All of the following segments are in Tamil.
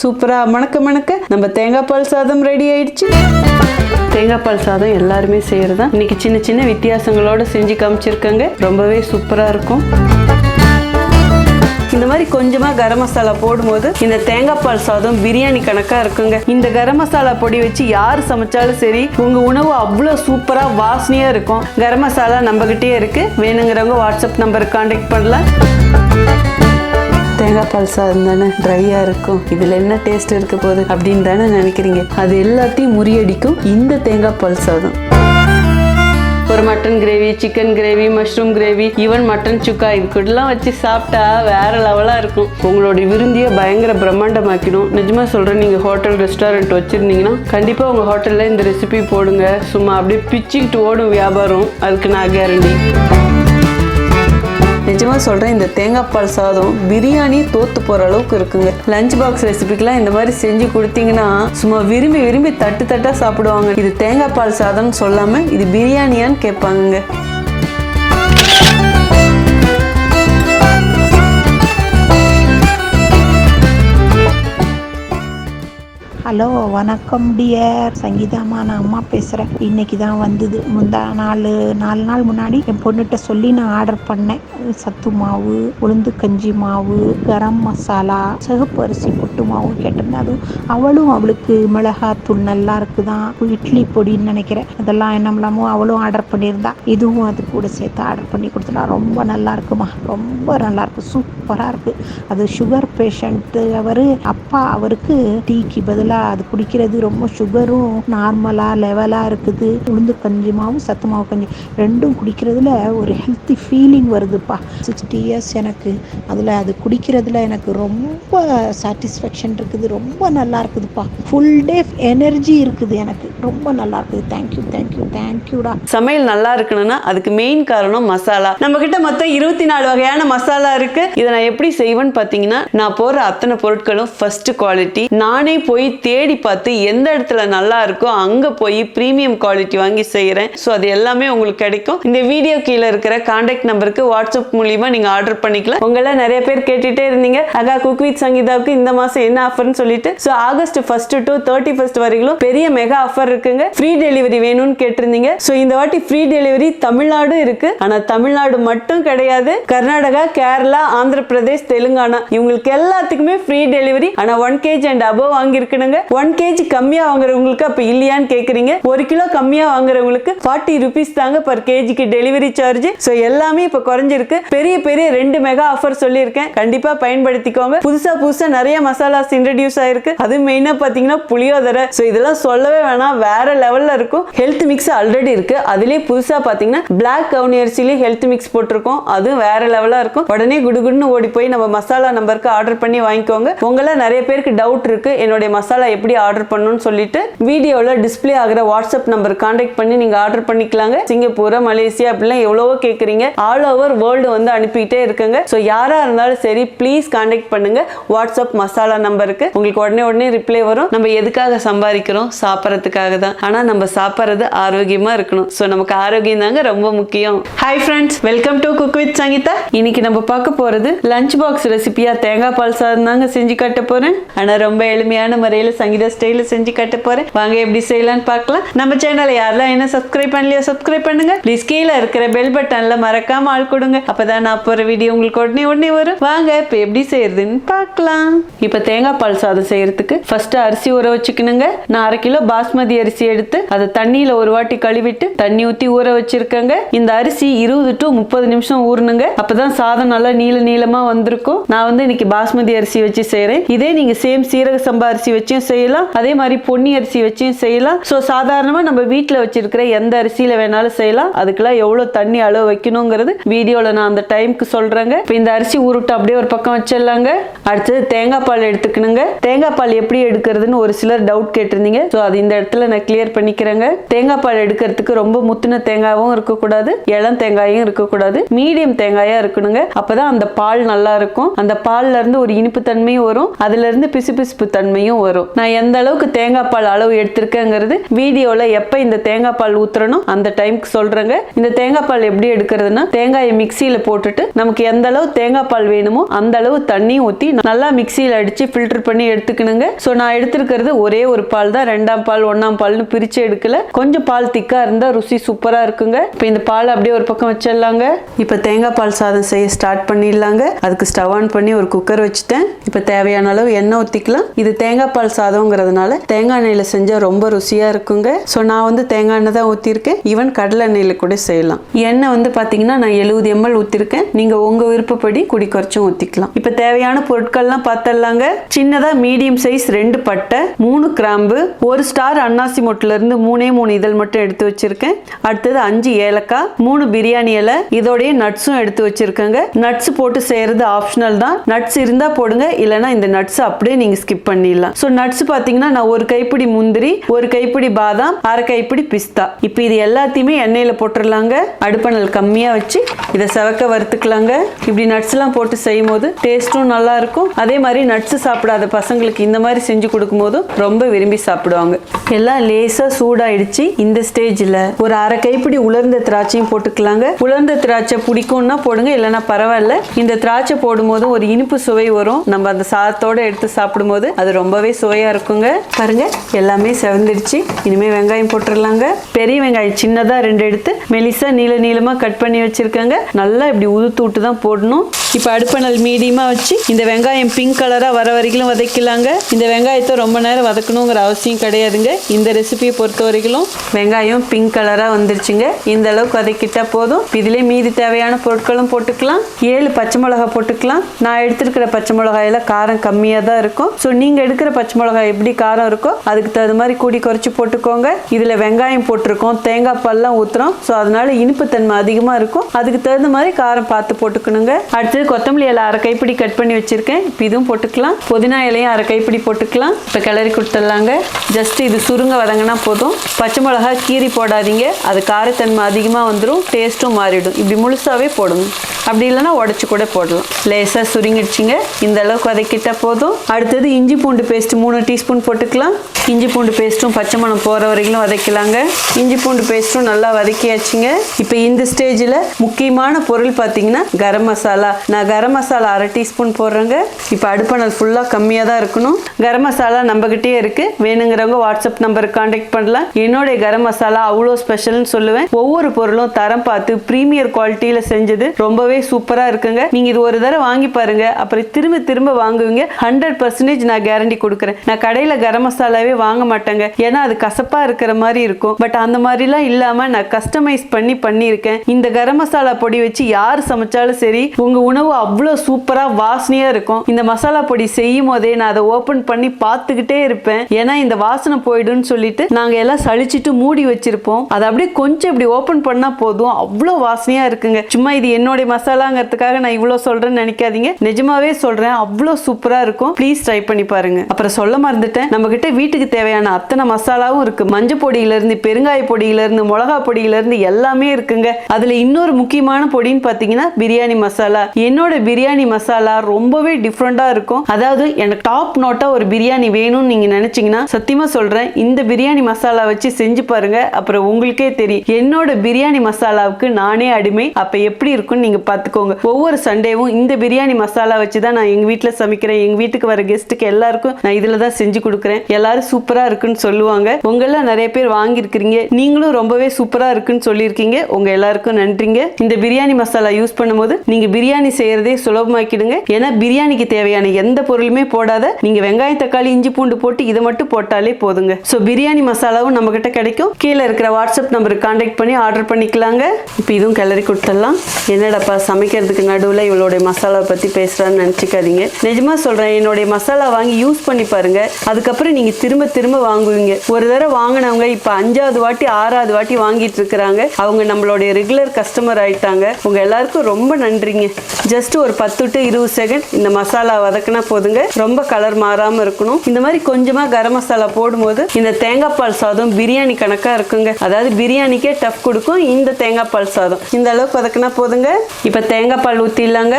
சூப்பரா. மணக்க மணக்க நம்ம தேங்காய் பால் சாதம் ரெடி ஆயிடுச்சு. தேங்காய் பால் சாதம் எல்லாருமே செய்கிறது தான் இன்னைக்கு சின்ன சின்ன வித்தியாசங்களோட செஞ்சு காமிச்சிருக்கேங்க. ரொம்பவே சூப்பரா இருக்கும். இந்த மாதிரி கொஞ்சமாக கரம் மசாலா போடும்போது இந்த தேங்காய் பால் சாதம் பிரியாணி கணக்காக இருக்குங்க. இந்த கரம் மசாலா பொடி வச்சு யார் சமைச்சாலும் சரி உங்கள் உணவு அவ்வளோ சூப்பராக வாசனையாக இருக்கும். கரம் மசாலா நம்ம இருக்குது வேணுங்கிறவங்க வாட்ஸ்அப் நம்பருக்கு கான்டாக்ட் பண்ணலாம். தேங்காய் பால் சாதம் தானே? ட்ரையாக இருக்கும். இதில் என்ன டேஸ்ட் இருக்க போகுது அப்படின்னு தானே நினைக்கிறீங்க. அது எல்லாத்தையும் முறியடிக்கும் இந்த தேங்காய் பால் சாதம். ஒரு mutton gravy chicken gravy mushroom gravy even mutton சுக்கா இது கூடலாம் வச்சு சாப்பிட்டா வேற லெவலாக இருக்கும். உங்களோட விருந்தியை பயங்கர பிரம்மாண்டமாக்கிடும். நிஜமாக சொல்கிறேன் நீங்கள் ஹோட்டல் ரெஸ்டாரண்ட் வச்சுருந்தீங்கன்னா கண்டிப்பாக உங்கள் ஹோட்டலில் இந்த ரெசிபி போடுங்க. சும்மா அப்படியே பிச்சுக்கிட்டு ஓடும் வியாபாரம். அதுக்கு நான் கேரண்டி நிச்சயமாக சொல்கிறேன் இந்த தேங்காய் பால் சாதம் பிரியாணி தோத்து போகிற அளவுக்கு இருக்குங்க. லஞ்ச் பாக்ஸ் ரெசிபிக்கெலாம் இந்த மாதிரி செஞ்சு கொடுத்தீங்கன்னா சும்மா விரும்பி விரும்பி தட்டு தட்டாக சாப்பிடுவாங்க. இது தேங்காய் பால் சாதம்னு சொல்லாமல் இது பிரியாணியான்னு கேட்பாங்கங்க. ஹலோ வணக்கம் டியர். சங்கீதாமா நான் அம்மா பேசுகிறேன் இன்னைக்கு தான் வந்தது. முந்தா நாலு நாலு நாள் முன்னாடி என் பொண்ணுகிட்ட சொல்லி நான் ஆர்டர் பண்ணேன். சத்து மாவு உளுந்து கஞ்சி மாவு கரம் மசாலா சிகப்பு அரிசி புட்டு மாவு கேட்டிருந்தேன் அதுவும் அவளும் அவளுக்கு மிளகாத்தூள் நல்லா இருக்குதான் இட்லி பொடின்னு நினைக்கிறேன். அதெல்லாம் என்னமில்லாமோ அவளும் ஆர்டர் பண்ணியிருந்தா. இதுவும் அது கூட சேர்த்து ஆர்டர் பண்ணி கொடுத்துட்டா ரொம்ப நல்லா இருக்குமா? ரொம்ப நல்லா இருக்கு. சூப்பராக இருக்குது அது சுகர் பேஷண்ட்டு அவர் அப்பா அவருக்கு டீக்கு பதிலாக அது குடிக்கிறது ரொம்ப சுகரும் நார்மலாக லெவலாக இருக்குது. உளுந்து கஞ்சிமாவும் சத்து மாவு கஞ்சி ரெண்டும் குடிக்கிறதுல ஒரு ஹெல்த்தி ஃபீலிங் வருதுப்பா. சிக்ஸ்டி இயர்ஸ் எனக்கு. அதில் அது குடிக்கிறதுல எனக்கு ரொம்ப சாட்டிஸ்ஃபேக்ஷன் இருக்குது. ரொம்ப நல்லா இருக்குதுப்பா. ஃபுல் டே எனர்ஜி இருக்குது எனக்கு. ரொம்ப நல்லா இருக்குது. தேங்க்யூ தேங்க்யூ தேங்க்யூடா சமையல் நல்லா இருக்கணும்னா அதுக்கு மெயின் காரணம் மசாலா. நம்ம கிட்ட மொத்தம் இருபத்தி நாலு வகையான மசாலா இருக்கு. இதை நான் எப்படி செய்வேன்னு பார்த்தீங்கன்னா நான் போடுற அத்தனை பொருட்களும் ஃபர்ஸ்ட் குவாலிட்டி நானே போய் தேடி பார்த்து எந்த இடத்துல நல்லா இருக்கோ அங்கே போய் ப்ரீமியம் குவாலிட்டி வாங்கி செய்யறேன் ஸோ அது எல்லாமே உங்களுக்கு கிடைக்கும். இந்த வீடியோ கீழே இருக்கிற கான்டாக்ட் நம்பருக்கு வாட்ஸ்அப் மூலியமா நீங்க ஆர்டர் பண்ணிக்கலாம். உங்களை நிறைய பேர் கேட்டுகிட்டே இருந்தீங்க. அகா குக் வித் சங்கீதாவுக்கு இந்த மாதம் என்ன ஆஃபர்னு சொல்லிட்டு. So August first to thirty first வரைக்கும் பெரிய மெகா ஆஃபர் இருக்குங்க. ஃப்ரீ டெலிவரி வேணும்னு கேட்டிருந்தீங்க. ஸோ இந்த வாட்டி ஃப்ரீ டெலிவரி தமிழ்நாடும் இருக்கு. ஆனால் தமிழ்நாடு மட்டும் கிடையாது. கர்நாடகா கேரளா ஆந்திர பிரதேஷ் தெலுங்கானா. இவங்களுக்கு எல்லாத்துக்குமே ஃப்ரீ டெலிவரி ஆனால் ஒன் கேஜி அண்ட் அபவ் வாங்கியிருக்கணுங்க. ஒன் கேஜி கம்மியா வாங்குறவங்களுக்கு அப்ப இல்லையான்னு கேக்குறீங்க. ஒரு கிலோ கம்மியா வாங்குறவங்களுக்கு ஃபார்ட்டி ருபீஸ் தாங்க பர் கேஜிக்கு டெலிவரி சார்ஜ் ஸோ எல்லாமே இப்ப குறைஞ்சிருக்கு. பெரிய பெரிய ரெண்டு மெகா ஆஃபர் சொல்லியிருக்கேன். கண்டிப்பா பயன்படுத்திக்கோங்க. புதுசா புதுசா நிறைய மசாலாஸ் இன்ட்ரடியூஸ் ஆயிருக்கு. அது மெயினா பாத்தீங்கன்னா புளியோதரை. ஸோ இதெல்லாம் சொல்லவே வேணாம். வேற லெவல்ல இருக்கும். ஹெல்த் மிக்ஸ் ஆல்ரெடி இருக்கு. அதுலயே புதுசா பாத்தீங்கன்னா பிளாக் கவுனி அரிசிலேயே ஹெல்த் மிக்ஸ் போட்டிருக்கோம். அது வேற லெவலா இருக்கும். உடனே குடுகுடுன்னு ஓடி போய் நம்ம மசாலா நம்பருக்கு ஆர்டர் பண்ணி வாங்கிக்கோங்க. உங்கள நிறைய பேருக்கு டவுட் இருக்கு. என்னுடைய மசாலா எப்படி ஆர்டர் பண்ணணும்னு சொல்லிட்டு வீடியோவில் டிஸ்ப்ளே ஆகிற வாட்ஸ்அப் நம்பர் கான்டாக்ட் பண்ணி நீங்கள் ஆர்டர் பண்ணிக்கலாங்க. சிங்கப்பூர் மலேசியா அப்படிலாம் எவ்வளவோ கேட்குறீங்க ஆல் ஓவர் வேர்ல்டு வந்து அனுப்பிக்கிட்டே இருக்குங்க. ஸோ யாராக இருந்தாலும் சரி ப்ளீஸ் கான்டாக்ட் பண்ணுங்க. வாட்ஸ்அப் மசாலா நம்பருக்கு உங்களுக்கு உடனே உடனே ரிப்ளை வரும். நம்ம எதுக்காக சம்பாதிக்கிறோம்? சாப்பிட்றதுக்காக தான். ஆனா நம்ம சாப்பிட்றது ஆரோக்கியமாக இருக்கணும். ஸோ நமக்கு ஆரோக்கியம் தாங்க ரொம்ப முக்கியம். Hi friends welcome to cook with Sangeetha. இன்னைக்கு நம்ம பார்க்க போகிறது லஞ்ச் பாக்ஸ் ரெசிபியாக தேங்காய் பால் சாதம் தாங்க செஞ்சு காட்ட போகிறேன் ஆனால் ரொம்ப எளிமையான முறையில் சங்கீதா ஸ்டைல செஞ்சு கட்ட போறேன். வாங்க எப்படி செய்யலாம்னு பார்க்கலாம். நம்ம சேனலை யாரெல்லாம் என்ன சப்ஸ்கிரைப் பண்ணலையோ சப்ஸ்கிரைப் பண்ணுங்க. ப்ளீஸ் கீழே இருக்கிற பெல் பட்டன்ல மறக்காம ஆள் கொடுங்க. அப்பதான் நான் போற வீடியோ உங்களுக்கு உடனே உடனே வரும். வாங்க இப்போ எப்படி செய்யறதுன்னு பார்க்கலாம். இப்போ தேங்காய் பால் சாதம் செய்யறதுக்கு ஃபர்ஸ்ட் அரிசி ஊற வச்சுக்கணுங்க. நான் அரை கிலோ பாஸ்மதி அரிசி எடுத்து அதை தண்ணியில ஒரு வாட்டி கழுவிட்டு தண்ணி ஊத்தி ஊற வச்சிருக்கேங்க. இந்த அரிசி இருபது டு முப்பது நிமிஷம் ஊறணுங்க. அப்பதான் சாதம் நல்லா நீள நீளமா வந்திருக்கும். நான் வந்து இன்னைக்கு பாஸ்மதி அரிசி வச்சு செய்யறேன் இதே நீங்க சேம் சீரக சம்பா அரிசி வச்சும் செய்யலாம். அதே மாதிரி பொன்னி அரிசி வச்சும் செய்யலாம். ஸோ சாதாரணமாக நம்ம வீட்டில் வச்சிருக்கிற எந்த அரிசியில் வேணாலும் செய்யலாம். அதுக்கெல்லாம் எவ்வளோ தண்ணி அளவு வைக்கணுங்கிறது வீடியோவில் நான் அந்த டைம்க்கு சொல்கிறேங்க இப்போ இந்த அரிசி உருட்டு அப்படியே ஒரு பக்கம் வச்சிடலாங்க. அடுத்தது தேங்காய் பால் எடுத்துக்கணுங்க. தேங்காய் பால் எப்படி எடுக்கிறதுன்னு ஒரு சிலர் டவுட் கேட்டிருந்தீங்க. ஸோ அது இந்த இடத்துல நான் கிளியர் பண்ணிக்கிறேங்க. தேங்காய் பால் எடுக்கிறதுக்கு ரொம்ப முத்தின தேங்காயும் இருக்கக்கூடாது. இளம் தேங்காயும் இருக்கக்கூடாது. மீடியம் தேங்காயாக இருக்கணுங்க. அப்போதான் அந்த பால் நல்லா இருக்கும். அந்த பால்ல இருந்து ஒரு இனிப்பு தன்மையும் வரும். அதுல இருந்து பிசுபிசுப்பு தன்மையும் வரும். நான் எந்த அளவுக்கு தேங்காய் பால் அளவு எடுத்திருக்கேங்கிறது வீடியோவில் எப்போ இந்த தேங்காய் பால் ஊற்றுறனோ அந்த டைம்க்கு சொல்கிறேங்க இந்த தேங்காய் பால் எப்படி எடுக்கிறதுனா தேங்காயை மிக்சியில் போட்டுட்டு நமக்கு எந்த அளவு தேங்காய் பால் வேணுமோ அந்த அளவு தண்ணி ஊற்றி நல்லா மிக்சியில் அடித்து ஃபில்டர் பண்ணி எடுத்துக்கணுங்க. ஸோ நான் எடுத்திருக்கிறது ஒரே ஒரு பால் தான். ரெண்டாம் பால் ஒன்றாம் பால்னு பிரித்து எடுக்கல. கொஞ்சம் பால் திக்காக இருந்தால் ருசி சூப்பராக இருக்குங்க. இப்போ இந்த பால் அப்படியே ஒரு பக்கம் வச்சிடலாங்க. இப்போ தேங்காய் பால் சாதம் செய்ய ஸ்டார்ட் பண்ணிடலாங்க. அதுக்கு ஸ்டவ் ஆன் பண்ணி ஒரு குக்கர் வச்சுட்டேன். இப்போ தேவையான அளவு எண்ணெய் ஊற்றிக்கலாம் இது தேங்காய் பால் சாதம்ங்கிறதுனால தேங்காய் எண்ணெயில் செஞ்சால் ரொம்ப ருசியாக இருக்குங்க. ஸோ நான் வந்து தேங்காய் எண்ணெய் தான் ஊற்றிருக்கேன் ஈவன் கடலை எண்ணெயில் கூட செய்யலாம். எண்ணெய் வந்து பார்த்தீங்கன்னா நான் எழுபது எம்எல் ஊற்றிருக்கேன் நீங்கள் உங்கள் விருப்பப்படி குடி குறைச்சும் ஊற்றிக்கலாம் இப்போ தேவையான பொருட்கள்லாம் பார்த்துடலாங்க சின்னதாக மீடியம் சைஸ் ரெண்டு பட்டை மூணு கிராம்பு ஒரு ஸ்டார் அன்னாசி மொட்டிலேருந்து மூணே மூணு இதழ் மட்டும் எடுத்து வச்சிருக்கேன். அடுத்தது அஞ்சு ஏலக்காய் மூணு பிரியாணி இலை. இதோடைய நட்ஸும் எடுத்து வச்சிருக்கேங்க. நட்ஸ் போட்டு செய்யறது ஆப்ஷனல் தான். நட்ஸ் இருந்தால் போடுங்க. இல்லைன்னா இந்த நட்ஸ் அப்படியே நீங்கள் ஸ்கிப் பண்ணிடலாம். ஸோ நட்ஸ் நட்ஸ் பார்த்தீங்கன்னா நான் ஒரு கைப்பிடி முந்திரி ஒரு கைப்பிடி பாதாம் அரை கைப்பிடி பிஸ்தா. இப்போ இது எல்லாத்தையுமே எண்ணெயில போட்டுடலாங்க அடுப்பணல் கம்மியா வச்சு இதை செவக்க வறுத்துக்கலாங்க. இப்படி நட்ஸ் எல்லாம் போட்டு செய்யும் போது டேஸ்ட்டும் நல்லா இருக்கும். அதே மாதிரி நட்ஸ் சாப்பிடாத பசங்களுக்கு இந்த மாதிரி செஞ்சு கொடுக்கும் போதும் ரொம்ப விரும்பி சாப்பிடுவாங்க. எல்லாம் லேசா சூடாயிடுச்சு. இந்த ஸ்டேஜ்ல ஒரு அரை கைப்பிடி உலர்ந்த திராட்சையும் போட்டுக்கலாங்க. உலர்ந்த திராட்சை பிடிக்கும்னா போடுங்க இல்லைன்னா பரவாயில்ல. இந்த திராட்சை போடும்போது ஒரு இனிப்பு சுவை வரும். நம்ம அந்த சாதத்தோட எடுத்து சாப்பிடும்போது அது ரொம்பவே சுவை சுவையா இருக்குங்க. பாருங்க எல்லாமே செவந்துடுச்சு. இனிமே வெங்காயம் போட்டுடலாங்க பெரிய வெங்காயம் சின்னதா ரெண்டு எடுத்து மெலிசா நீள நீளமா கட் பண்ணி வச்சிருக்கேங்க. நல்லா இப்படி உதுத்து விட்டு தான் போடணும். இப்போ அடுப்பணல் மீடியமா வச்சு இந்த வெங்காயம் பிங்க் கலரா வர வரைக்கும் வதக்கலாங்க. இந்த வெங்காயத்தை ரொம்ப நேரம் வதக்கணுங்கிற அவசியம் கிடையாதுங்க. இந்த ரெசிபியை பொறுத்த வரைக்கும் வெங்காயம் பிங்க் கலரா வந்துருச்சுங்க. இந்த அளவுக்கு வதக்கிட்டா போதும். இதுலயே மீதி தேவையான பொருட்களும் போட்டுக்கலாம். ஏழு பச்சை மிளகாய் போட்டுக்கலாம். நான் எடுத்திருக்கிற பச்சை மிளகாயில காரம் கம்மியாக தான் இருக்கும். ஸோ நீங்க எடுக்கிற பச்சை மிளகாய் எப்படி காரம் இருக்கோ அதுக்கு தகுந்த மாதிரி கூடி குறைச்சி போட்டுக்கோங்க. இதில் வெங்காயம் போட்டிருக்கோம் தேங்காய் பால்லாம் ஊற்றுறோம் ஸோ அதனால இனிப்புத்தன்மை அதிகமாக இருக்கும். அதுக்கு தகுந்த மாதிரி காரம் பார்த்து போட்டுக்கணுங்க. அடுத்தது கொத்தமல்லி இலை அரை கைப்பிடி கட் பண்ணி வச்சுருக்கேன். இப்போ இதுவும் போட்டுக்கலாம். புதினா இலையும் அரை கைப்பிடி போட்டுக்கலாம். இப்போ கிளறி கொடுத்துடலாங்க. ஜஸ்ட் இது சுருங்க வதங்கினா போதும். பச்சை மிளகா கீரி போடாதீங்க. அது காரத்தன்மை அதிகமாக வந்துடும் டேஸ்ட்டும் மாறிடும். இப்படி முழுசாவே போடுங்க அப்படி இல்லைன்னா உடச்சி கூட போடலாம். லேசாக சுருங்கிடுச்சிங்க. இந்த அளவுக்கு வதக்கிட்டா போதும். அடுத்தது இஞ்சி பூண்டு பேஸ்ட் மூணு டீஸ்பூன் போட்டுக்கலாம். இஞ்சி பூண்டு பேஸ்ட்டும் பச்சை மணம் போகிற வரைக்கும் வதக்கலாங்க. இஞ்சி பூண்டு பேஸ்ட்டும் நல்லா வதக்கியாச்சுங்க. இப்போ இந்த ஸ்டேஜில் முக்கியமான பொருள் பார்த்தீங்கன்னா கரம் மசாலா. நான் கரம் மசாலா அரை டீஸ்பூன் போடுறேங்க. இப்போ அடுப்பணல் ஃபுல்லாக கம்மியாக தான் இருக்கணும். கரம் மசாலா நம்மகிட்டே இருக்குது வேணுங்கிறவங்க வாட்ஸ்அப் நம்பருக்கு காண்டாக்ட் பண்ணலாம். என்னுடைய கரம் மசாலா அவ்வளோ ஸ்பெஷல்னு சொல்லுவேன். ஒவ்வொரு பொருளும் தரம் பார்த்து ப்ரீமியர் குவாலிட்டியில் செஞ்சது ரொம்பவே சூப்பராக இருக்குங்க. நீங்கள் இது ஒரு தடவை வாங்கி பாருங்க. அப்புறம் திரும்ப திரும்ப வாங்குவீங்க. ஹண்ட்ரட் பர்சன்டேஜ் நான் கேரண்டி கொடுக்குறேன். நான் கடையில் கரம் மசாலாவே வாங்க மாட்டேங்க. ஏன்னா அது கசப்பா இருக்கிற மாதிரி இருக்கும். பட் அந்த மாதிரிலாம் இல்லாம நான் கஸ்டமைஸ் பண்ணி பண்ணியிருக்கேன். இந்த கரம் மசாலா பொடி வச்சு யார் சமைச்சாலும் சரி உங்க உணவு அவ்வளோ சூப்பரா வாசனையா இருக்கும். இந்த மசாலா பொடி செய்யும் போதே நான் அதை ஓபன் பண்ணி பார்த்துக்கிட்டே இருப்பேன். ஏன்னா இந்த வாசனை போயிடும்னு சொல்லிட்டு நாங்க எல்லாம் சளிச்சிட்டு மூடி வச்சிருப்போம். அதை அப்படியே கொஞ்சம் இப்படி ஓபன் பண்ணா போதும். அவ்வளோ வாசனையா இருக்குங்க. சும்மா இது என்னுடைய மசாலாங்கிறதுக்காக நான் இவ்வளோ சொல்றேன்னு நினைக்காதீங்க. நிஜமாவே சொல்றேன். அவ்வளோ சூப்பரா இருக்கும். ப்ளீஸ் ட்ரை பண்ணி பாருங்க. அப்புறம் சொல்ல மறந்துட்டேன் நம்ம கிட்ட வீட்டுக்கு தேவையான அத்தனை மசாலாவும் இருக்கு. மஞ்சள் பொடியில இருந்து பெருங்காய பொடியில இருந்து மிளகா பொடியில இருந்து எல்லாமே இருக்குங்க. அதுல இன்னொரு முக்கியமான பொடின்னு பாத்தீங்கன்னா பிரியாணி மசாலா. என்னோட பிரியாணி மசாலா ரொம்பவே டிஃப்ரெண்டா இருக்கும். அதாவது எனக்கு டாப் நோட்டா ஒரு பிரியாணி வேணும்னு நீங்க நினைச்சீங்கன்னா சத்தியமா சொல்றேன் இந்த பிரியாணி மசாலா வச்சு செஞ்சு பாருங்க. அப்புறம் உங்களுக்கே தெரியும். என்னோட பிரியாணி மசாலாவுக்கு நானே அடிமை. அப்ப எப்படி இருக்கும்னு நீங்க பாத்துக்கோங்க. ஒவ்வொரு சண்டேவும் இந்த பிரியாணி மசாலா வச்சு தான் நான் எங்க வீட்டில் சமைக்கிறேன். எங்க வீட்டுக்கு வர கெஸ்ட்டுக்கு எல்லாருக்கும் நான் இதுல தான் செஞ்சு கொடுக்குறேன். எல்லாரும் சூப்பரா இருக்குன்னு சொல்லுவாங்க. உங்கள நிறைய பேர் வாங்கியிருக்கிறீங்க. நீங்களும் ரொம்பவே சூப்பரா இருக்குன்னு சொல்லியிருக்கீங்க. உங்க எல்லாருக்கும் நன்றிங்க. இந்த பிரியாணி மசாலா யூஸ் பண்ணும்போது நீங்க பிரியாணி செய்யறதே சுலபமாக்கிடுங்க. ஏன்னா பிரியாணிக்கு தேவையான எந்த பொருளுமே போடாத நீங்க வெங்காயம் தக்காளி இஞ்சி பூண்டு போட்டு இதை மட்டும் போட்டாலே போதுங்க. ஸோ பிரியாணி மசாலாவும் நம்ம கிட்ட கிடைக்கும். கீழே இருக்கிற வாட்ஸ்அப் நம்பருக்கு காண்டாக்ட் பண்ணி ஆர்டர் பண்ணிக்கலாங்க. இப்போ இதுவும் கிளறி கொடுத்துடலாம். என்னடாப்பா சமைக்கிறதுக்கு நடுவில் இவளுடைய மசாலாவை பற்றி பேசுகிறான்னு நினச்சிக்காதீங்க. நிஜமாக சொல்கிறேன் என்னுடைய மசாலா வாங்கி யூஸ் பண்ணி பாருங்க. அதுக்கப்புறம் நீங்கள் திரும்ப திரும்ப வாங்குவீங்க. ஒரு தடவை வாங்கினவங்க இப்போ அஞ்சாவது வாட்டி ஆறாவது வாட்டி வாங்கிட்டு இருக்கிறாங்க. அவங்க நம்மளுடைய ரெகுலர் கஸ்டமர் ஆயிட்டாங்க. உங்க எல்லாருக்கும் ரொம்ப நன்றிங்க. ஜஸ்ட் ஒரு பத்து டு இருபது செகண்ட் இந்த மசாலா வதக்கினா போதுங்க. ரொம்ப கலர் மாறாம இருக்கணும். இந்த மாதிரி கொஞ்சமா கரம் மசாலா போடும்போது இந்த தேங்காய் பால் சாதம் பிரியாணி கணக்கா இருக்குங்க. அதாவது பிரியாணிக்கே டஃப் கொடுக்கும். இந்த தேங்காய் பால் சாதம். இந்த அளவுக்கு வதக்கினா போதுங்க. இப்போ தேங்காய் பால் ஊற்றிடலாங்க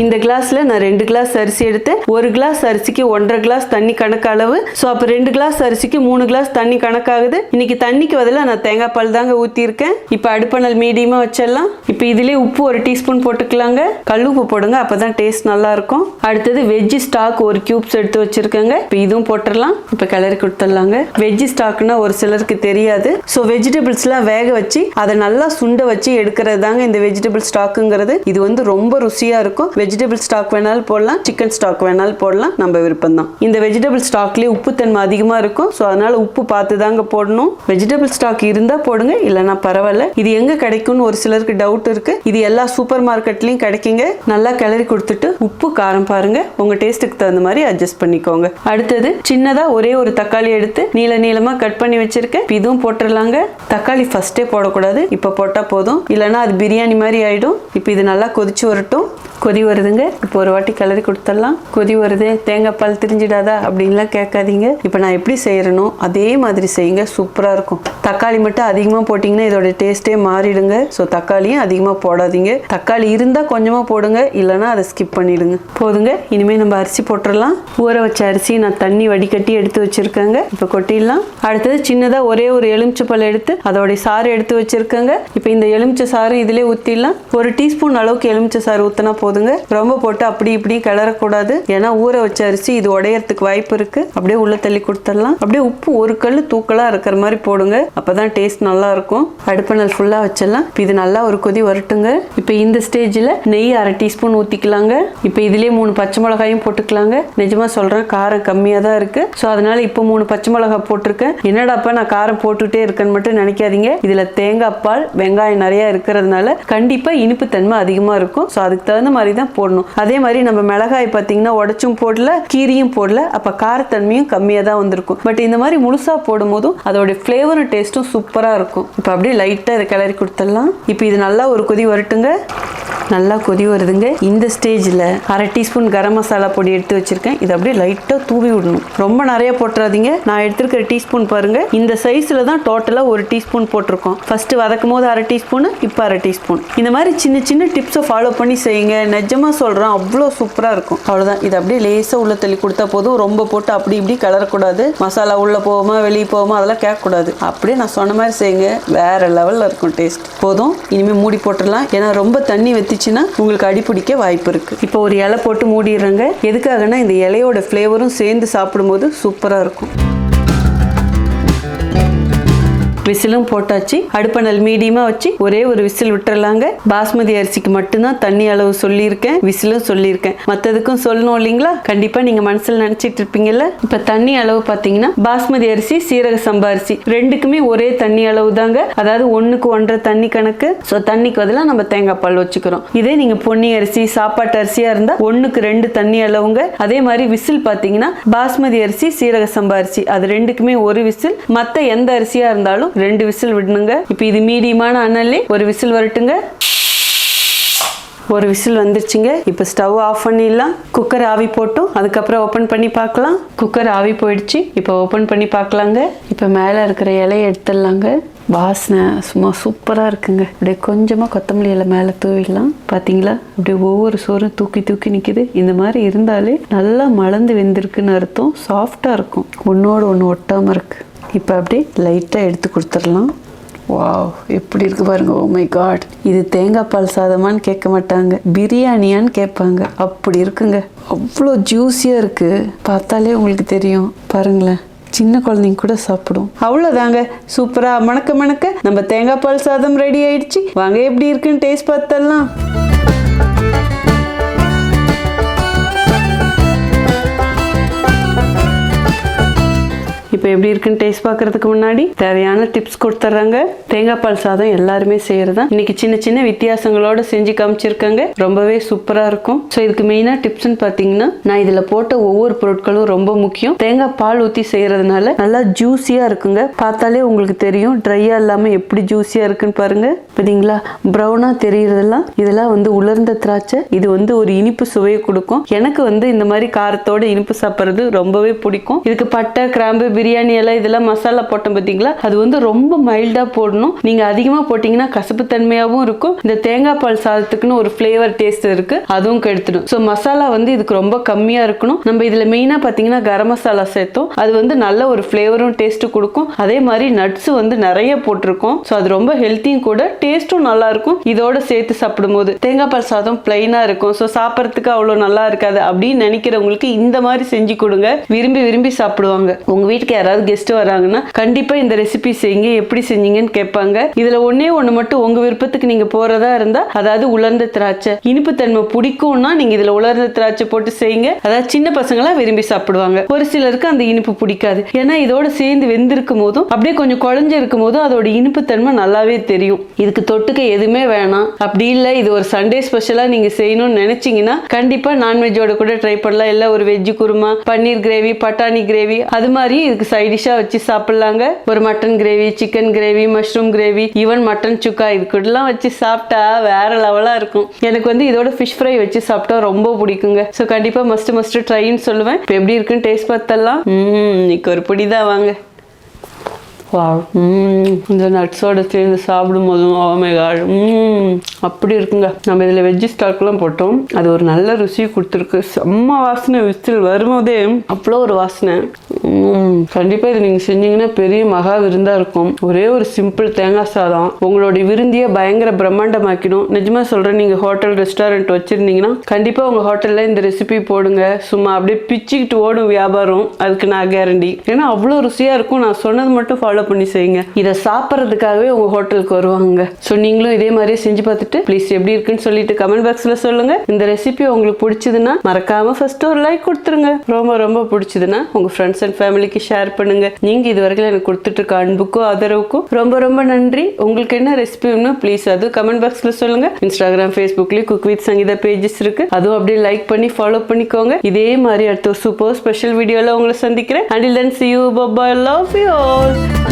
இந்த கிளாஸ்ல நான் ரெண்டு கிளாஸ் அரிசி எடுத்து ஒரு கிளாஸ் அரிசிக்கு ஒன்றரை கிளாஸ் தண்ணி கணக்களவு அளவு. ஸோ அப்போ ரெண்டு கிளாஸ் அரிசிக்கு மூணு கிளாஸ் தண்ணி கணக்காகுது. இன்னைக்கு தண்ணிக்கு பதிலாக நான் தேங்காய் பால் தாங்க ஊற்றிருக்கேன் இப்போ அடுப்பணல் மீடியமாக வச்சிடலாம். இப்போ இதுலேயே உப்பு ஒரு டீஸ்பூன் போட்டுக்கலாங்க. கல் உப்பு போடுங்க அப்போ தான் டேஸ்ட் நல்லா இருக்கும். அடுத்தது வெஜ்ஜி ஸ்டாக் ஒரு கியூப்ஸ் எடுத்து வச்சிருக்கேங்க. இப்போ இதுவும் போட்டுடலாம். இப்போ கிளறி கொடுத்துடலாங்க. வெஜ்ஜி ஸ்டாக்னா ஒரு சிலருக்கு தெரியாது. ஸோ வெஜிடபிள்ஸ்லாம் வேக வச்சு அதை நல்லா சுண்ட வச்சு எடுக்கிறது தாங்க இந்த வெஜிடபிள் ஸ்டாக்குங்கிறது இது வந்து ரொம்ப ருசியாக இருக்கும். வெஜிடபிள் ஸ்டாக் வேணாலும் போடலாம் சிக்கன் ஸ்டாக் வேணாலும் போடலாம் நம்ம விருப்பம் தான் இந்த வெஜிடபிள் ஸ்டாக்லேயே உப்புத்தன்மை அதிகமாக இருக்கும் ஸோ அதனால் உப்பு பார்த்து தாங்க போடணும். வெஜிடபிள் ஸ்டாக் இருந்தால் போடுங்க இல்லைன்னா பரவாயில்ல. இது எங்கே கிடைக்கும்னு ஒரு சிலருக்கு டவுட் இருக்குது இது எல்லா சூப்பர் மார்க்கெட்லேயும் கிடைக்குங்க. நல்லா கிளறி கொடுத்துட்டு உப்பு காரம் பாருங்க. உங்கள் டேஸ்ட்டுக்கு தகுந்த மாதிரி அட்ஜஸ்ட் பண்ணிக்கோங்க. அடுத்தது சின்னதாக ஒரே ஒரு தக்காளி எடுத்து நீள நீளமாக கட் பண்ணி வச்சுருக்கேன். இதுவும் போட்டுடலாங்க தக்காளி ஃபஸ்ட்டே போடக்கூடாது. இப்போ போட்டால் போதும். இல்லைன்னா அது பிரியாணி மாதிரி ஆகிடும் இப்போ இது நல்லா கொதிச்சு வரட்டும். கொதி வருதுங்க. இப்போ ஒரு வாட்டி கிளறி கொடுத்துடலாம். கொதி வருது. தேங்காய் பால் திரிஞ்சிடாதா அப்படின்லாம் கேட்காதீங்க. இப்போ நான் எப்படி செய்யறனோ அதே மாதிரி செய்யுங்க. சூப்பராக இருக்கும். தக்காளி மட்டும் அதிகமாக போட்டிங்கன்னா இதோட டேஸ்ட்டே மாறிடுங்க. ஸோ தக்காளியும் அதிகமாக போடாதீங்க. தக்காளி இருந்தால் கொஞ்சமாக போடுங்க. இல்லைன்னா அதை ஸ்கிப் பண்ணிடுங்க. போதுங்க. இனிமேல் நம்ம அரிசி போட்டுடலாம். ஊற வச்ச அரிசி நான் தண்ணி வடிகட்டி எடுத்து வச்சுருக்கேங்க. இப்போ கொட்டிடலாம். அடுத்தது சின்னதாக ஒரே ஒரு எலுமிச்சை பழம் எடுத்து அதோடைய சாறு எடுத்து வச்சுருக்கேங்க. இப்போ இந்த எலுமிச்சை சாறு இதிலே ஊற்றிடலாம் ஒரு டீஸ்பூன் அளவுக்கு எலுமிச்சை சாறு ஊற்றினா போதும் போதுங்க ரொம்ப போட்டு அப்படி இப்படி கிளறக்கூடாது. ஏன்னா ஊற வச்ச அரிசி இது உடையறதுக்கு வாய்ப்பு இருக்கு. அப்படியே உள்ள தள்ளி கொடுத்துடலாம். அப்படியே உப்பு ஒரு கல் தூக்கலா இருக்கிற மாதிரி போடுங்க. அப்பதான் டேஸ்ட் நல்லா இருக்கும். அடுப்பணல் ஃபுல்லா வச்சிடலாம். இது நல்லா ஒரு கொதி வரட்டுங்க. இப்போ இந்த ஸ்டேஜில் நெய் அரை டீஸ்பூன் ஊற்றிக்கலாங்க இப்போ இதுலேயே மூணு பச்சை மிளகாயும் போட்டுக்கலாங்க. நிஜமா சொல்றேன் காரம் கம்மியாக தான் இருக்கு. ஸோ அதனால இப்போ மூணு பச்சை மிளகாய் போட்டிருக்கேன். என்னடாப்பா நான் காரம் போட்டுட்டே இருக்கேன்னு மட்டும் நினைக்காதீங்க. இதுல தேங்காய் பால் வெங்காயம் நிறைய இருக்கிறதுனால கண்டிப்பா இனிப்பு தன்மை அதிகமா இருக்கும். ஸோ அதுக்கு தகுந்த மாதிரி தான் போடணும். அதே மாதிரி நம்ம மிளகாய் பார்த்தீங்கன்னா உடச்சும் போடல கீரியும் போடல அப்போ காரத்தன்மையும் கம்மியாக தான் வந்திருக்கும். பட் இந்த மாதிரி முழுசாக போடும் போதும் ஃப்ளேவரும் டேஸ்ட்டும் சூப்பராக இருக்கும். இப்போ அப்படியே லைட்டாக இதை கிளறி கொடுத்துடலாம். இப்போ இது நல்லா ஒரு கொதி வரட்டுங்க. நல்லா கொதி வருதுங்க. இந்த ஸ்டேஜில் அரை டீஸ்பூன் கரம் மசாலா பொடி எடுத்து வச்சுருக்கேன். இதை அப்படியே லைட்டாக தூவி விடணும். ரொம்ப நிறைய போட்டுறாதீங்க. நான் எடுத்துருக்கிற டீஸ்பூன் பாருங்கள் இந்த சைஸில் தான் டோட்டலாக ஒரு டீஸ்பூன் போட்டிருக்கோம். ஃபஸ்ட்டு வதக்கும் போது அரை டீஸ்பூனு இப்போ அரை டீஸ்பூன். இந்த மாதிரி சின்ன சின்ன டிப்ஸை ஃபாலோ பண்ணி செய்யுங்க. நிஜமாக சொல்கிறேன் அவ்வளோ சூப்பராக இருக்கும். அவ்வளோதான் இது அப்படியே லேசாக உள்ள தள்ளி கொடுத்தா போதும். ரொம்ப போட்டு அப்படி இப்படி கலரக்கூடாது. மசாலா உள்ளே போவோமா வெளியே போவோமா அதெல்லாம் கேட்கக்கூடாது. அப்படியே நான் சொன்ன மாதிரி செய்யுங்க. வேறு லெவலில் இருக்கும் டேஸ்ட் போதும். இனிமேல் மூடி போட்டுடலாம். ஏன்னா ரொம்ப தண்ணி வத்திச்சுன்னா உங்களுக்கு அடிப்பிடிக்க வாய்ப்பு இருக்குது இப்போ ஒரு இலை போட்டு மூடிடுறேங்க. எதுக்காகனா இந்த இலையோட ஃப்ளேவரும் சேர்ந்து சாப்பிடும்போது சூப்பராக இருக்கும். விசிலும் போட்டாச்சு. அடுப்பணல் மீடியமா வச்சு ஒரே ஒரு விசில் விட்டுறலாங்க. பாஸ்மதி அரிசிக்கு மட்டும்தான் தண்ணி அளவு சொல்லியிருக்கேன். விசிலும் சொல்லியிருக்கேன். மற்றதுக்கும் சொல்லணும் இல்லைங்களா? கண்டிப்பா நீங்க மனசுல நினைச்சிட்டு இருப்பீங்கல்ல? இப்ப தண்ணி அளவு பாத்தீங்கன்னா பாஸ்மதி அரிசி சீரக சம்பா அரிசி ரெண்டுக்குமே ஒரே தண்ணி அளவு தாங்க அதாவது ஒண்ணுக்கு ஒன்றரை தண்ணி கணக்கு. ஸோ தண்ணிக்கு பதிலாக நம்ம தேங்காய் பால் வச்சுக்கிறோம். இதே நீங்க பொன்னி அரிசி சாப்பாட்டு அரிசியா இருந்தா ஒண்ணுக்கு ரெண்டு தண்ணி அளவுங்க. அதே மாதிரி விசில் பாத்தீங்கன்னா பாஸ்மதி அரிசி சீரக சம்பா அரிசி. அது ரெண்டுக்குமே ஒரு விசில். மத்த எந்த அரிசியா இருந்தாலும் ரெண்டு விசில் விடணுங்க. இப்போ இது மீடியமான அனல்லே ஒரு விசில் வரட்டுங்க. ஒரு விசில் வந்துருச்சுங்க. இப்போ ஸ்டவ் ஆஃப் பண்ணிடலாம். குக்கர் ஆவி போட்டும். அதுக்கப்புறம் ஓப்பன் பண்ணி பார்க்கலாம். குக்கர் ஆவி போயிடுச்சு. இப்போ ஓப்பன் பண்ணி பார்க்கலாங்க. இப்போ மேலே இருக்கிற இலையை எடுத்துடலாங்க. வாசனை சும்மா சூப்பராக இருக்குங்க. அப்படியே கொஞ்சமாக கொத்தமல்லி இலை மேலே தூவிடலாம். பார்த்தீங்களா அப்படியே ஒவ்வொரு சோறும் தூக்கி தூக்கி நிற்கிது இந்த மாதிரி இருந்தாலே நல்லா மலர்ந்து வெந்திருக்குன்னு அர்த்தம். சாஃப்டாக இருக்கும். ஒன்றோடு ஒன்று ஒட்டாமல் இருக்குது இப்போ அப்படியே லைட்டாக எடுத்து கொடுத்துடலாம். வாவ் எப்படி இருக்கு பாருங்க. ஓ மை காட் இது தேங்காய் பால் சாதமான்னு கேட்க மாட்டாங்க. பிரியாணியான்னு கேட்பாங்க. அப்படி இருக்குங்க. அவ்வளோ ஜூஸியாக இருக்குது பார்த்தாலே உங்களுக்கு தெரியும். பாருங்களேன். சின்ன குழந்தைங்க கூட சாப்பிடும். அவ்வளோதாங்க சூப்பராக மணக்க மணக்க நம்ம தேங்காய் பால் சாதம் ரெடி ஆயிடுச்சு. வாங்க எப்படி இருக்குன்னு டேஸ்ட் பார்த்தலாம் எப்படி இருக்குன்னு டேஸ்ட் பார்க்கறதுக்கு முன்னாடி தேவையான டிப்ஸ் கொடுத்துட்றாங்க. தேங்காய் பால் சாதம் எல்லாருமே செய்யறதா இன்னைக்கு சின்ன சின்ன வித்தியாசங்களோட செஞ்சு காமிச்சிருக்காங்க. ரொம்பவே சூப்பராக இருக்கும். ஸோ இதுக்கு மெயினாக டிப்ஸ்னு பார்த்தீங்கன்னா நான் இதில் போட்ட ஒவ்வொரு பொருட்களும் ரொம்ப முக்கியம். தேங்காய் பால் ஊற்றி செய்யறதுனால நல்லா ஜூஸியாக இருக்குங்க. பார்த்தாலே உங்களுக்கு தெரியும் ட்ரையாக இல்லாமல் எப்படி ஜூஸியாக இருக்குன்னு பாருங்க. பார்த்தீங்களா? ப்ரௌனாக தெரியறதெல்லாம் இதெல்லாம் வந்து உலர்ந்த திராட்சை. இது வந்து ஒரு இனிப்பு சுவையை கொடுக்கும். எனக்கு வந்து இந்த மாதிரி காரத்தோட இனிப்பு சாப்பிட்றது ரொம்பவே பிடிக்கும். இதுக்கு பட்டை கிராம்பு பிரியாணி பிரியாணி எல்லாம் இதெல்லாம் மசாலா போட்டோம் பார்த்தீங்களா அது வந்து ரொம்ப மைல்டாக போடணும். நீங்கள் அதிகமாக போட்டிங்கன்னா கசப்பு தன்மையாகவும் இருக்கும். இந்த தேங்காய் பால் சாதத்துக்குன்னு ஒரு ஃப்ளேவர் டேஸ்ட் இருக்குது அதுவும் கெடுத்துடும். ஸோ மசாலா வந்து இதுக்கு ரொம்ப கம்மியாக இருக்கணும். நம்ம இதில் மெயினாக பார்த்தீங்கன்னா கரம் மசாலா சேர்த்தோம். அது வந்து நல்ல ஒரு ஃப்ளேவரும் டேஸ்ட்டு கொடுக்கும். அதே மாதிரி நட்ஸு வந்து நிறைய போட்டிருக்கோம். ஸோ அது ரொம்ப ஹெல்த்தியும் கூட டேஸ்ட்டும் நல்லா இருக்கும். இதோட சேர்த்து சாப்பிடும்போது. தேங்காய் பால் சாதம் பிளைனாக இருக்கும். ஸோ சாப்பிட்றதுக்கு அவ்வளோ நல்லா இருக்காது அப்படின்னு நினைக்கிறவங்களுக்கு இந்த மாதிரி செஞ்சு கொடுங்க. விரும்பி விரும்பி சாப்பிடுவாங்க. உங்கள் வீட்டுக்கு யாராவது கெஸ்ட் வராங்கன்னா கண்டிப்பா இந்த ரெசிபி செய்யுங்க எப்படி செஞ்சீங்கன்னு கேட்பாங்க. இதுல ஒன்னே ஒண்ணு மட்டும் உங்க விருப்பத்துக்கு நீங்க போறதா இருந்தா அதாவது உலர்ந்த திராட்சை. இனிப்பு தன்மை பிடிக்கும்னா நீங்க இதுல உலர்ந்த திராட்சை போட்டு செய்யுங்க. அதாவது சின்ன பசங்களா விரும்பி சாப்பிடுவாங்க. ஒரு சிலருக்கு அந்த இனிப்பு பிடிக்காது. ஏன்னா இதோட சேர்ந்து வெந்திருக்கும் போதும் அப்படியே கொஞ்சம் குழஞ்சு இருக்கும் போதும் அதோட இனிப்பு தன்மை நல்லாவே தெரியும். இதுக்கு தொட்டுக்க எதுவுமே வேணாம். அப்படி இல்லை இது ஒரு சண்டே ஸ்பெஷலா நீங்க செய்யணும்னு நினைச்சீங்கன்னா கண்டிப்பா நான்வெஜ்ஜோட கூட ட்ரை பண்ணலாம். இல்ல ஒரு வெஜ் குருமா பன்னீர் கிரேவி பட்டாணி கிரேவி அது மாதிரி இதுக்கு சைடிஷா வச்சு சாப்பிட்லாங்க. ஒரு mutton gravy chicken gravy mushroom gravy even mutton சுக்கா இது கூடலாம் வச்சு சாப்பிட்டா வேற லெவலாக இருக்கும். எனக்கு வந்து இதோட ஃபிஷ் ஃப்ரை வச்சு சாப்பிட்டா ரொம்ப பிடிக்குங்க. ஸோ கண்டிப்பாக மஸ்ட் மஸ்ட் ட்ரைன்னு சொல்லுவேன். இப்போ எப்படி இருக்குன்னு டேஸ்ட் பார்த்தலாம் ம் இன்னைக்கு ஒரு பிடி தான் வாங்க. இந்த நட்ஸோட சேர்ந்து சாப்பிடும் போதும் ஓமேகாள் oh அப்படி இருக்குங்க. நம்ம இதில் வெஜ்ஜி ஸ்டாக்லாம் போட்டோம். அது ஒரு நல்ல ருசி கொடுத்துருக்கு. செம்ம வாசனை விசில் வரும்போதே அவ்வளோ ஒரு வாசனை. கண்டிப்பாக இதை இது நீங்க செஞ்சீங்கன்னா பெரிய மகா விருந்தாக இருக்கும். ஒரே ஒரு சிம்பிள் தேங்காய் சாதம். உங்களுடைய விருந்தியை பயங்கர பிரம்மாண்டமாக்கிடும். நிஜமாக சொல்கிறேன் நீங்கள் ஹோட்டல் ரெஸ்டாரண்ட் வச்சுருந்தீங்கன்னா கண்டிப்பாக உங்கள் ஹோட்டலில் இந்த ரெசிபி போடுங்க. சும்மா அப்படியே பிச்சுக்கிட்டு ஓடும் வியாபாரம். அதுக்கு நான் கேரண்டி ஏன்னா அவ்வளோ ருசியாக இருக்கும். நான் சொன்னது மட்டும் ஃபாலோ ஃபாலோ பண்ணி செய்யுங்க. இதை சாப்பிட்றதுக்காகவே உங்கள் ஹோட்டலுக்கு வருவாங்க ஸோ நீங்களும் இதே மாதிரியே செஞ்சு பார்த்துட்டு ப்ளீஸ் எப்படி இருக்குன்னு சொல்லிட்டு கமெண்ட் பாக்ஸில் சொல்லுங்கள் இந்த ரெசிபி உங்களுக்கு பிடிச்சதுன்னா மறக்காமல் ஃபர்ஸ்ட் ஒரு லைக் கொடுத்துருங்க. ரொம்ப ரொம்ப பிடிச்சதுன்னா உங்கள் ஃப்ரெண்ட்ஸ் அண்ட் ஃபேமிலிக்கு ஷேர் பண்ணுங்கள் நீங்கள் இது வரைக்கும் எனக்கு கொடுத்துட்டு இருக்க அன்புக்கும் ஆதரவுக்கும் ரொம்ப ரொம்ப நன்றி. உங்களுக்கு என்ன ரெசிபி வேணும் ப்ளீஸ் அது கமெண்ட் பாக்ஸில் சொல்லுங்கள் இன்ஸ்டாகிராம் ஃபேஸ்புக்லேயும் குக் வித் சங்கீதா பேஜஸ் இருக்குது அதுவும் அப்படியே லைக் பண்ணி ஃபாலோ பண்ணிக்கோங்க. இதே மாதிரி அடுத்த ஒரு சூப்பர் ஸ்பெஷல் வீடியோவில் உங்களை சந்திக்கிறேன். Until then see you bye love you all